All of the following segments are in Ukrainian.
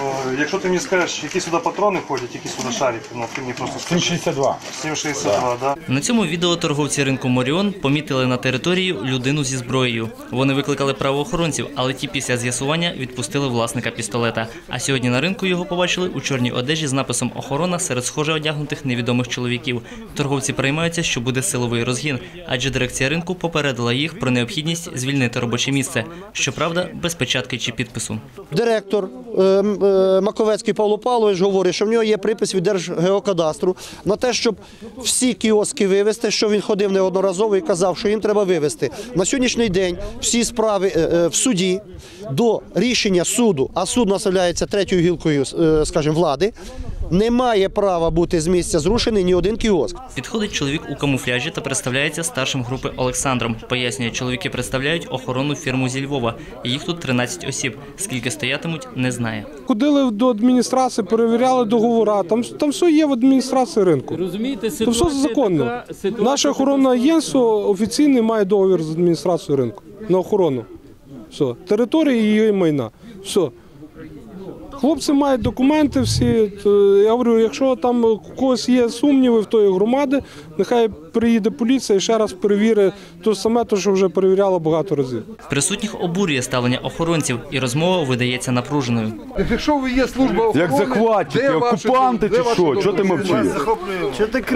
Е, Якщо ти мені скажеш, які сюди патрони ходять, які сюди шарики, ну ти мені просто скажи. 762. 762, да. На цьому відео торговці ринку Моріон помітили на території людину зі зброєю. Вони викликали правоохоронців, але ті після з'ясування відпустили власника пістолета. А сьогодні на ринку його побачили у чорній одежі з написом Охорона серед схоже одягнутих невідомих чоловіків. Торговці переймаються, що буде силовий розгін, адже дирекція ринку попередила їх про необхідність звільнити робоче місце. Щоправда, без печатки чи підпису. Директор е, е, Маковецький Павло Павлович говорить, що в нього є припис від Держгеокадастру на те, щоб всі кіоски вивезти, що він ходив неодноразово і казав, що їм треба вивезти. На сьогоднішній день всі справи е, е, в суді до рішення суду, а суд населяється третьою гілкою, е, скажімо, влади, не має права бути з місця зрушений ні один кіоск. Підходить чоловік у камуфляжі та представляється старшим групи Олександром. Пояснює, чоловіки представляють охоронну фірму зі Львова. Їх тут 13 осіб. Скільки стоятимуть, не знає. Ходили до адміністрації, перевіряли договори. Там, там все є в адміністрації ринку. Розумієте, Там все законно. Наше охоронне агентство офіційний має договір з адміністрацією ринку на охорону. Все. Території і її майна. Все. Хлопці мають документи всі. Я говорю, якщо там у когось є сумніви в тої громади, нехай приїде поліція і ще раз перевірить те саме, те, що вже перевіряла багато разів. Присутніх обурює ставлення охоронців, і розмова видається напруженою. Якщо ви є служба охорони, Як захватчики, окупанти чи що? Чого ти мовчиш?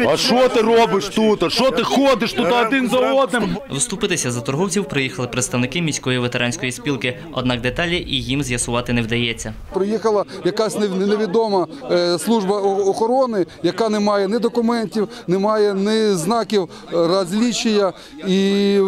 А що ти робиш тут? А що ти ходиш тут один за одним? Вступитися за торговців приїхали представники міської ветеранської спілки, однак деталі і їм з'ясувати не вдається. Приїхала якась невідома е, служба охорони, яка не має ні документів, не має ні знаків е, розлічення. І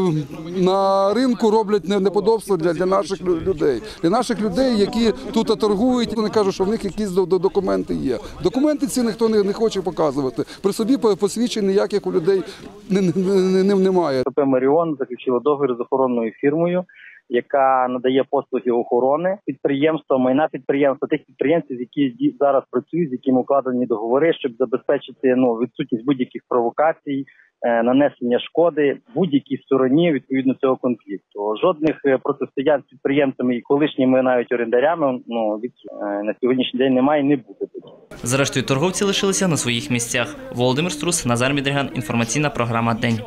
на ринку роблять не- неподобства для, для наших людей. Для наших людей, які тут торгують, вони кажуть, що в них якісь до- до- документи є. Документи ці ніхто не, не хоче показувати. При собі по- посвідчень ніяких у людей не- не- не- не- немає. КП Маріон заключило договір з охоронною фірмою, яка надає послуги охорони підприємства, майна підприємства, тих підприємців, які зараз працюють, з якими укладені договори, щоб забезпечити ну відсутність будь-яких провокацій, нанесення шкоди будь-якій стороні відповідно цього конфлікту. Жодних протистоян з підприємцями і колишніми навіть орендарями ну від е, на сьогоднішній день немає, і не буде. Зрештою, торговці лишилися на своїх місцях. Володимир Струс, Назар Мідриган. Інформаційна програма День.